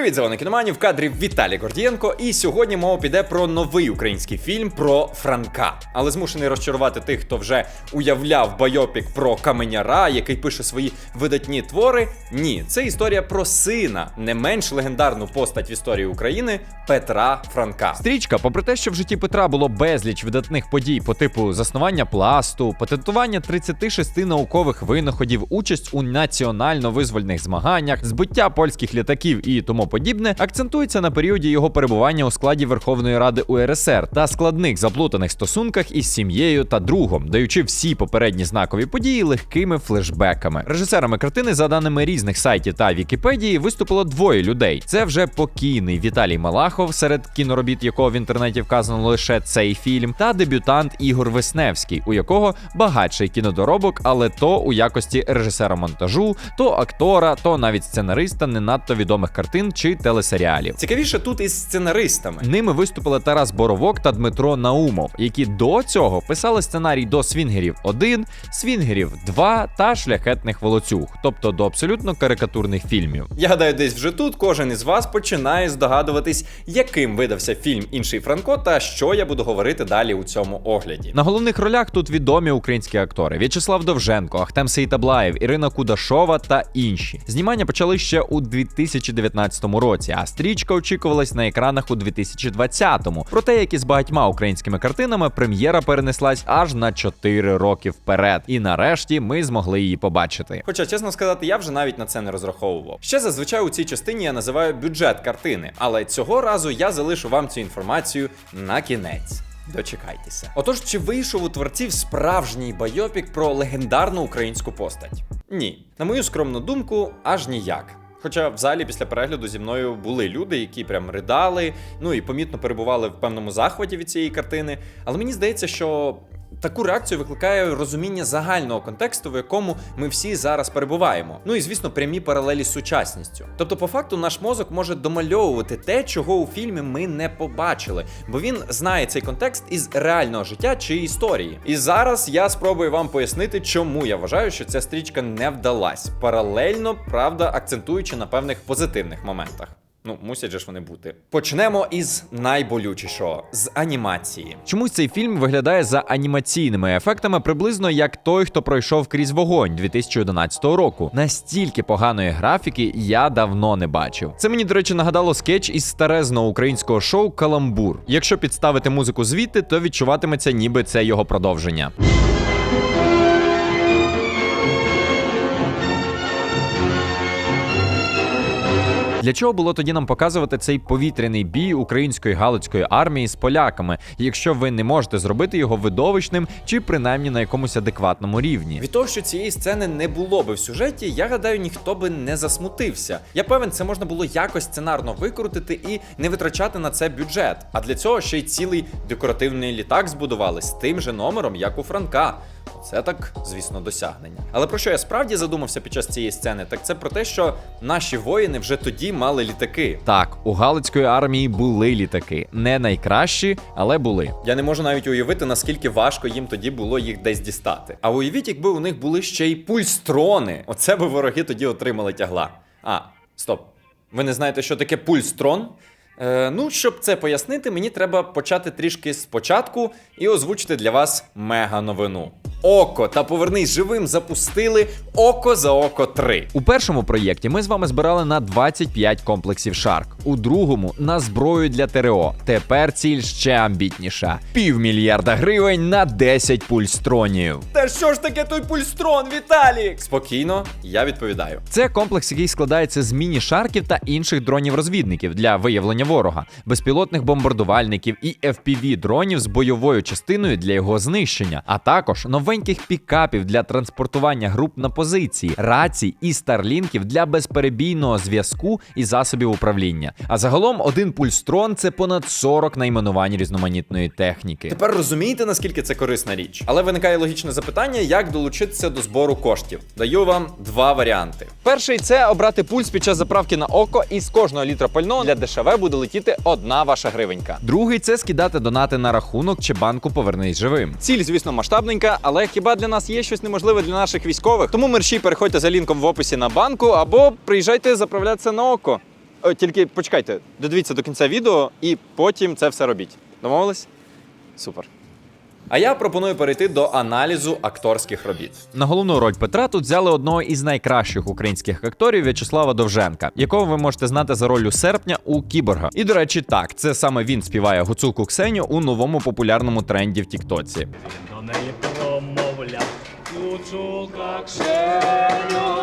Привіт, зелений кіноманів, в кадрі Віталій Гордієнко. І сьогодні мова піде про новий український фільм про Франка. Але змушений розчарувати тих, хто вже уявляв байопік про каменяра, який пише свої видатні твори. Ні, це історія про сина, не менш легендарну постать в історії України Петра Франка. Стрічка, попри те, що в житті Петра було безліч видатних подій по типу заснування пласту, патентування 36 наукових винаходів, участь у національно-визвольних змаганнях, збиття польських літаків і тому подібне, акцентується на періоді його перебування у складі Верховної Ради УРСР та складних заплутаних стосунках із сім'єю та другом, даючи всі попередні знакові події легкими флешбеками. Режисерами картини, за даними різних сайтів та Вікіпедії, виступило двоє людей. Це вже покійний Віталій Малахов, серед кіноробіт якого в інтернеті вказано лише цей фільм, та дебютант Ігор Висневський, у якого багатший кінодоробок, але то у якості режисера монтажу, то актора, то навіть сценариста не надто відомих картин чи телесеріалів. Цікавіше тут із сценаристами. Ними виступили Тарас Боровок та Дмитро Наумов, які до цього писали сценарій до Свінгерів 1, Свінгерів 2 та Шляхетних волоцюг, тобто до абсолютно карикатурних фільмів. Я гадаю, десь вже тут кожен із вас починає здогадуватись, яким видався фільм Інший Франко та що я буду говорити далі у цьому огляді. На головних ролях тут відомі українські актори: В'ячеслав Довженко, Ахтем Сейтаблаєв, Ірина Кудашова та інші. Знімання почали ще у 2019 році, а стрічка очікувалась на екранах у 2020-му. Проте, як і з багатьма українськими картинами, прем'єра перенеслась аж на 4 роки вперед. І нарешті ми змогли її побачити. Хоча, чесно сказати, я вже навіть на це не розраховував. Ще зазвичай у цій частині я називаю бюджет картини, але цього разу я залишу вам цю інформацію на кінець. Дочекайтеся. Отож, чи вийшов у творців справжній байопік про легендарну українську постать? Ні, на мою скромну думку, аж ніяк. Хоча в залі після перегляду зі мною були люди, які прям ридали, ну і помітно перебували в певному захваті від цієї картини. Але мені здається, що таку реакцію викликає розуміння загального контексту, в якому ми всі зараз перебуваємо. Ну і звісно, прямі паралелі з сучасністю. Тобто, по факту, наш мозок може домальовувати те, чого у фільмі ми не побачили, бо він знає цей контекст із реального життя чи історії. І зараз я спробую вам пояснити, чому я вважаю, що ця стрічка не вдалась. Паралельно, правда, акцентуючи на певних позитивних моментах. Ну, мусять же ж вони бути. Почнемо із найболючішого з анімації. Чомусь цей фільм виглядає за анімаційними ефектами приблизно як той, хто пройшов крізь вогонь 2011 року. Настільки поганої графіки я давно не бачив. Це мені, до речі, нагадало скетч із старезного українського шоу Каламбур. Якщо підставити музику звідти, то відчуватиметься, ніби це його продовження. Для чого було тоді нам показувати цей повітряний бій української галицької армії з поляками, якщо ви не можете зробити його видовищним чи принаймні на якомусь адекватному рівні? Від того, що цієї сцени не було би в сюжеті, я гадаю, ніхто би не засмутився. Я певен, це можна було якось сценарно викрутити і не витрачати на це бюджет. А для цього ще й цілий декоративний літак збудували з тим же номером, як у Франка. Це так, звісно, досягнення. Але про що я справді задумався під час цієї сцени, так це про те, що наші воїни вже тоді мали літаки. Так, у галицької армії були літаки, не найкращі, але були. Я не можу навіть уявити, наскільки важко їм тоді було їх десь дістати. А уявіть, якби у них були ще й пульстрони. Оце би вороги тоді отримали тягла. А, стоп. Ви не знаєте, що таке пульстрон? Е, ну, щоб це пояснити, мені треба почати трішки спочатку і озвучити для вас мега новину. Око та повернись живим запустили Око за око 3. У першому проєкті ми з вами збирали на 25 комплексів Shark, у другому на зброю для ТРО. Тепер ціль ще амбітніша: півмільярда гривень на 10 пульстронів. Та що ж таке той пульстрон, Віталік? Спокійно, я відповідаю. Це комплекс, який складається з міні-шарків та інших дронів-розвідників для виявлення ворога, безпілотних бомбардувальників і fpv дронів з бойовою частиною для його знищення, а також новеньких пікапів для транспортування груп на позиції, рацій і старлінків для безперебійного зв'язку і засобів управління. А загалом один пульстрон це понад 40 найменувань різноманітної техніки. Тепер розумієте, наскільки це корисна річ. Але виникає логічне запитання, як долучитися до збору коштів. Даю вам два варіанти. Перший це обрати пульс під час заправки на око, і з кожного літра пального для ДШВ буде летіти одна ваша гривенька. Другий це скидати донати на рахунок чи банку повернись живим. Ціль, звісно, масштабненька, але хіба для нас є щось неможливе для наших військових? Тому мерщій переходьте за лінком в описі на банку або приїжджайте заправлятися на око. О, тільки почекайте, додивіться до кінця відео і потім це все робіть. Домовились? Супер. А я пропоную перейти до аналізу акторських робіт. На головну роль Петра тут взяли одного із найкращих українських акторів В'ячеслава Довженка, якого ви можете знати за роль серпня у кіборга. І до речі, так, це саме він співає гуцулку Ксеню у новому популярному тренді в Тіктоці. До неї промовляв Кучука Кшеню,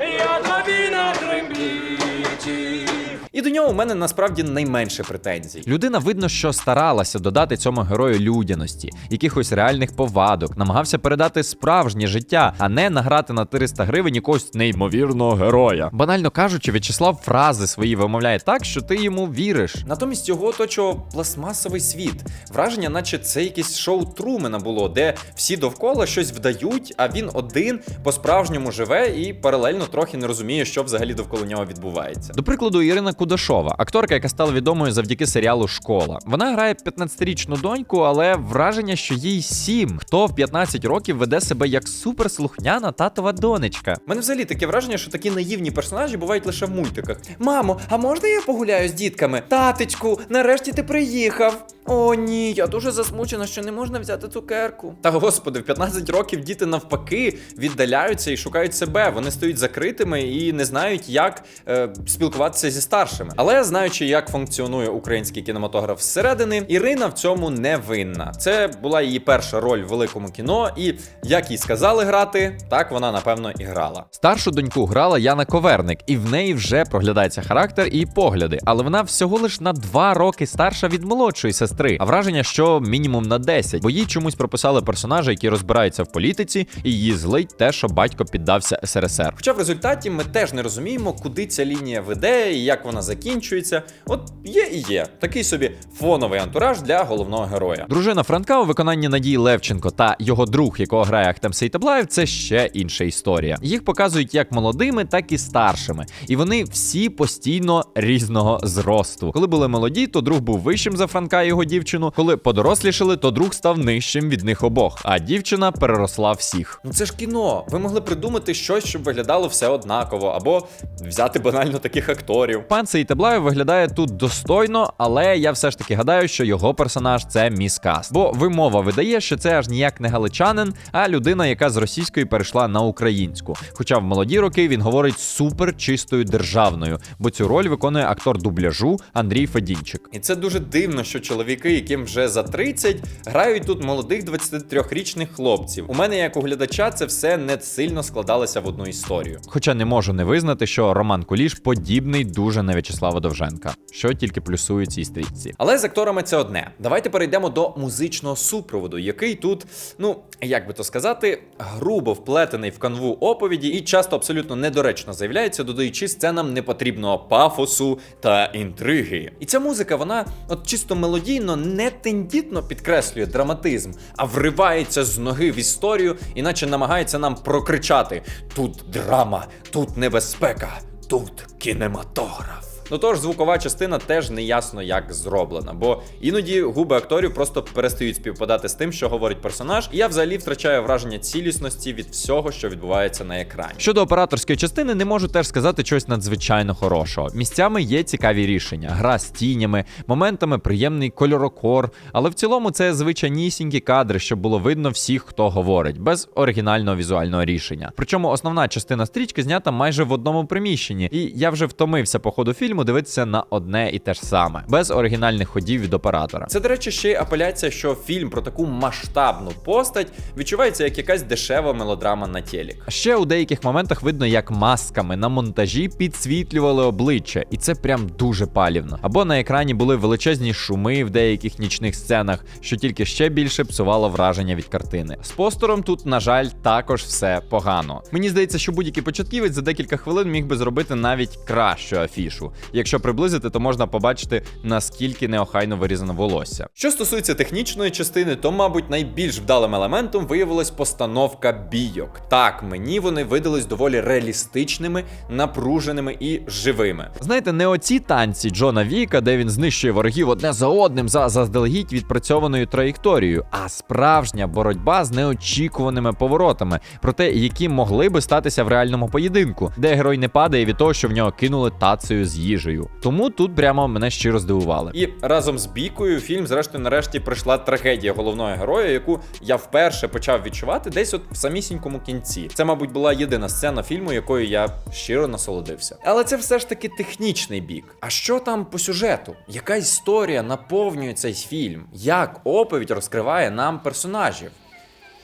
я тобі на трембіті. І до нього у мене насправді найменше претензій. Людина видно, що старалася додати цьому герою людяності, якихось реальних повадок, намагався передати справжнє життя, а не награти на 300 гривень якогось неймовірного героя. Банально кажучи, В'ячеслав фрази свої вимовляє так, що ти йому віриш. Натомість його оточував пластмасовий світ. Враження, наче це якесь шоу Трумена було, де всі довкола щось вдають, а він один по-справжньому живе і паралельно трохи не розуміє, що взагалі довкола нього відбувається. До прикладу, Ірина Кудашова, акторка, яка стала відомою завдяки серіалу Школа. Вона грає 15-річну доньку, але враження, що їй 7. Хто в 15 років веде себе як суперслухняна татова донечка. Мене взагалі таке враження, що такі наївні персонажі бувають лише в мультиках. Мамо, а можна я погуляю з дітками? Татечку, нарешті ти приїхав. О, ні, я дуже засмучена, що не можна взяти цукерку. Та господи, в 15 років діти навпаки віддаляються і шукають себе. Вони стають закритими і не знають, як е, спілкуватися зі старшими. Але знаючи, як функціонує український кінематограф зсередини, Ірина в цьому не винна. Це була її перша роль в великому кіно, і як їй сказали грати, так вона напевно і грала. Старшу доньку грала Яна Коверник, і в неї вже проглядається характер і погляди, але вона всього лиш на 2 роки старша від молодшої сестри. А враження, що мінімум на 10, бо їй чомусь прописали персонажа, який розбирається в політиці, і її злить те, що батько піддався СРСР. Хоча в результаті ми теж не розуміємо, куди ця лінія веде і як вона закінчується. От є і є такий собі фоновий антураж для головного героя. Дружина Франка у виконанні Надії Левченко та його друг, якого грає Ахтем Сейтаблаєв, це ще інша історія. Їх показують як молодими, так і старшими. І вони всі постійно різного зросту. Коли були молоді, то друг був вищим за Франка і його дівчину. Коли подорослішали, то друг став нижчим від них обох, а дівчина переросла всіх. Ну це ж кіно. Ви могли придумати щось, щоб виглядало все однаково, або взяти банально таких акторів. Пан Сейтаблаєв виглядає тут достойно, але я все ж таки гадаю, що його персонаж це міскаст. Бо вимова видає, що це аж ніяк не галичанин, а людина, яка з російської перейшла на українську. Хоча в молоді роки він говорить супер чистою державною, бо цю роль виконує актор дубляжу Андрій Федінчик. І це дуже дивно, що чоловіки, яким вже за 30, грають тут молодих 23-річних хлопців. У мене, як у глядача, це все не сильно складалося в одну історію. Хоча не можу не визнати, що Роман Куліш подібний дуже на В'ячеслава Довженка, що тільки плюсує цій стрічці. Але з акторами це одне. Давайте перейдемо до музичного супроводу, який тут, ну як би то сказати, грубо вплетений в канву оповіді і часто абсолютно недоречно заявляється, додаючи сценам непотрібного пафосу та інтриги. І ця музика, вона от чисто мелодійно, не тендітно підкреслює драматизм, а вривається з ноги в історію, іначе намагається нам прокричати: тут драма, тут небезпека, тут кінематограф. Ну тож звукова частина теж не ясно як зроблена, бо іноді губи акторів просто перестають співпадати з тим, що говорить персонаж, і я взагалі втрачаю враження цілісності від всього, що відбувається на екрані. Щодо операторської частини, не можу теж сказати щось надзвичайно хорошого. Місцями є цікаві рішення: гра з тінями, моментами приємний кольорокор. Але в цілому це звичайнісінькі кадри, щоб було видно всіх, хто говорить, без оригінального візуального рішення. Причому основна частина стрічки знята майже в одному приміщенні, і я вже втомився по ходу фільму дивитися на одне і те ж саме, без оригінальних ходів від оператора. Це, до речі, ще й апеляція, що фільм про таку масштабну постать відчувається як якась дешева мелодрама на телек. А Ще у деяких моментах видно, як масками на монтажі підсвітлювали обличчя, і це прям дуже палівно. Або на екрані були величезні шуми в деяких нічних сценах, що тільки ще більше псувало враження від картини. З постером тут, на жаль, також все погано. Мені здається, що будь-який початківець за декілька хвилин міг би зробити навіть кращу афішу. Якщо приблизити, то можна побачити наскільки неохайно вирізано волосся. Що стосується технічної частини, то, мабуть, найбільш вдалим елементом виявилась постановка бійок. Так, мені вони видались доволі реалістичними, напруженими і живими. Знаєте, не оці танці Джона Віка, де він знищує ворогів одне за одним за заздалегідь відпрацьованою траєкторією, а справжня боротьба з неочікуваними поворотами, проте які могли би статися в реальному поєдинку, де герой не падає від того, що в нього кинули тацею з їжею їжею. Тому тут прямо мене щиро здивували. І разом з бійкою фільм, зрештою, нарешті прийшла трагедія головного героя, яку я вперше почав відчувати десь от в самісінькому кінці. Це, мабуть, була єдина сцена фільму, якою я щиро насолодився. Але це все ж таки технічний бік. А що там по сюжету? Яка історія наповнює цей фільм? Як оповідь розкриває нам персонажів?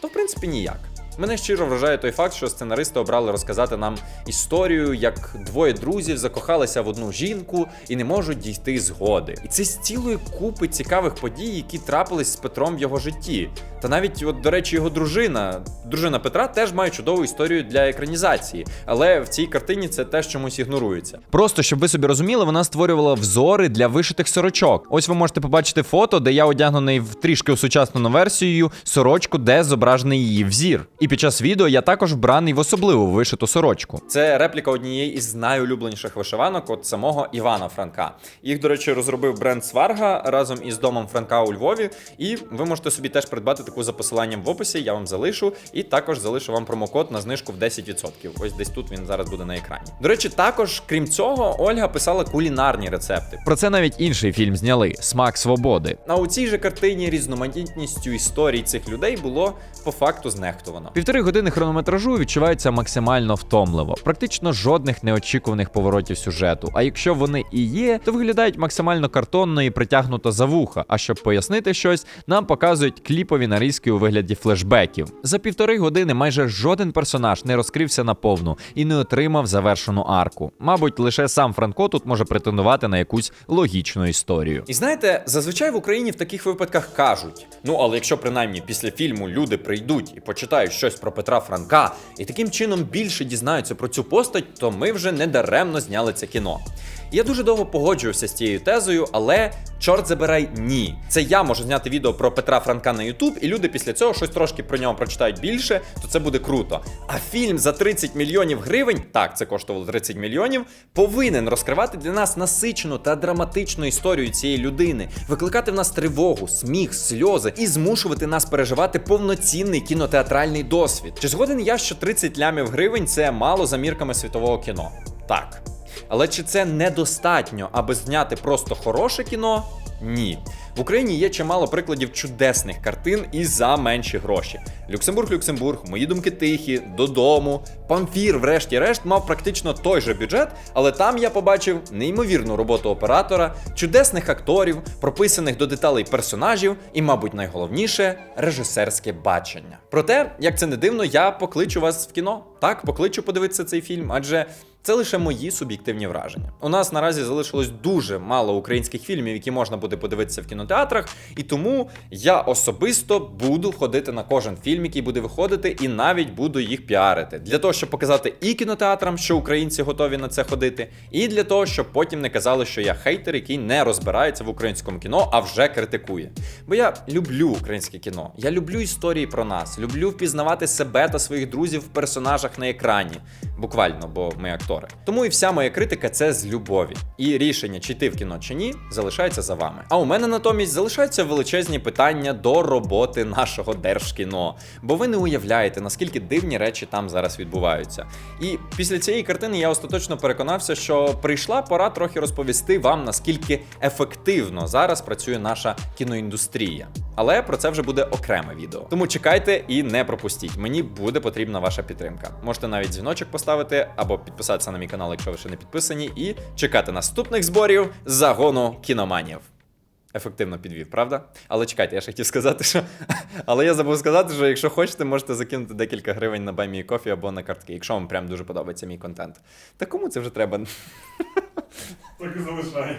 То, в принципі, ніяк. Мене щиро вражає той факт, що сценаристи обрали розказати нам історію, як двоє друзів закохалися в одну жінку і не можуть дійти згоди. І це з цілої купи цікавих подій, які трапились з Петром в його житті. Та навіть, от, до речі, його дружина, дружина Петра, теж має чудову історію для екранізації, але в цій картині це теж чомусь ігнорується. Просто щоб ви собі розуміли, вона створювала взори для вишитих сорочок. Ось ви можете побачити фото, де я одягнений в трішки усучаснену версію сорочку, де зображений її взір. І під час відео я також вбраний в особливу вишиту сорочку. Це репліка однієї із найулюбленіших вишиванок от самого Івана Франка. Їх, до речі, розробив бренд Сварга разом із домом Франка у Львові. І ви можете собі теж придбати таку за посиланням в описі. Я вам залишу, і також залишу вам промокод на знижку в 10%. Ось десь тут він зараз буде на екрані. До речі, також, крім цього, Ольга писала кулінарні рецепти. Про це навіть інший фільм зняли Смак свободи. А у цій же картині різноманітністю історій цих людей було по факту знехтувано. Півтори години хронометражу відчувається максимально втомливо. Практично жодних неочікуваних поворотів сюжету. А якщо вони і є, то виглядають максимально картонно і притягнуто за вуха. А щоб пояснити щось, нам показують кліпові нарізки у вигляді флешбеків. За півтори години майже жоден персонаж не розкрився наповну і не отримав завершену арку. Мабуть, лише сам Франко тут може претендувати на якусь логічну історію. І знаєте, зазвичай в Україні в таких випадках кажуть: ну але якщо принаймні після фільму люди прийдуть і почитають щось про Петра Франка, і таким чином більше дізнаються про цю постать, то ми вже не даремно зняли це кіно. Я дуже довго погоджувався з цією тезою, але чорт забирай ні. Це я можу зняти відео про Петра Франка на Ютуб, і люди після цього щось трошки про нього прочитають більше, то це буде круто. А фільм за 30 мільйонів гривень, так, це коштувало 30 мільйонів, повинен розкривати для нас насичену та драматичну історію цієї людини, викликати в нас тривогу, сміх, сльози і змушувати нас переживати повноцінний кінотеатральний досвід. Чи згоден я, що 30 лямів гривень це мало за мірками світового кіно? Так. Але чи це недостатньо, аби зняти просто хороше кіно? Ні. В Україні є чимало прикладів чудесних картин і за менші гроші. Люксембург, Люксембург, мої думки тихі, додому. Памфір, врешті-решт, мав практично той же бюджет, але там я побачив неймовірну роботу оператора, чудесних акторів, прописаних до деталей персонажів і, мабуть, найголовніше режисерське бачення. Проте, як це не дивно, я покличу вас в кіно. Так, покличу подивитися цей фільм, адже це лише мої суб'єктивні враження. У нас наразі залишилось дуже мало українських фільмів, які можна буде подивитися в кінотеатрах, і тому я особисто буду ходити на кожен фільм, який буде виходити, і навіть буду їх піарити для того, щоб показати і кінотеатрам, що українці готові на це ходити, і для того, щоб потім не казали, що я хейтер, який не розбирається в українському кіно, а вже критикує. Бо я люблю українське кіно. Я люблю історії про нас, люблю впізнавати себе та своїх друзів в персонажах на екрані. Буквально, бо ми актори. Тому і вся моя критика це з любові. І рішення, чи йти в кіно чи ні, залишається за вами. А у мене натомість залишаються величезні питання до роботи нашого держкіно. Бо ви не уявляєте, наскільки дивні речі там зараз відбуваються. І після цієї картини я остаточно переконався, що прийшла пора трохи розповісти вам, наскільки ефективно зараз працює наша кіноіндустрія. Але про це вже буде окреме відео. Тому чекайте і не пропустіть. Мені буде потрібна ваша підтримка. Можете навіть дзвіночок поставити або підписатися на мій канал, якщо ви ще не підписані, і чекати наступних зборів загону кіноманів. Ефективно підвів, правда? Але чекайте, я ще хотів сказати, що. Але я забув сказати, що якщо хочете, можете закинути декілька гривень на Me Coffee або на картки, якщо вам прям дуже подобається мій контент. Та кому це вже треба? Так і залишай.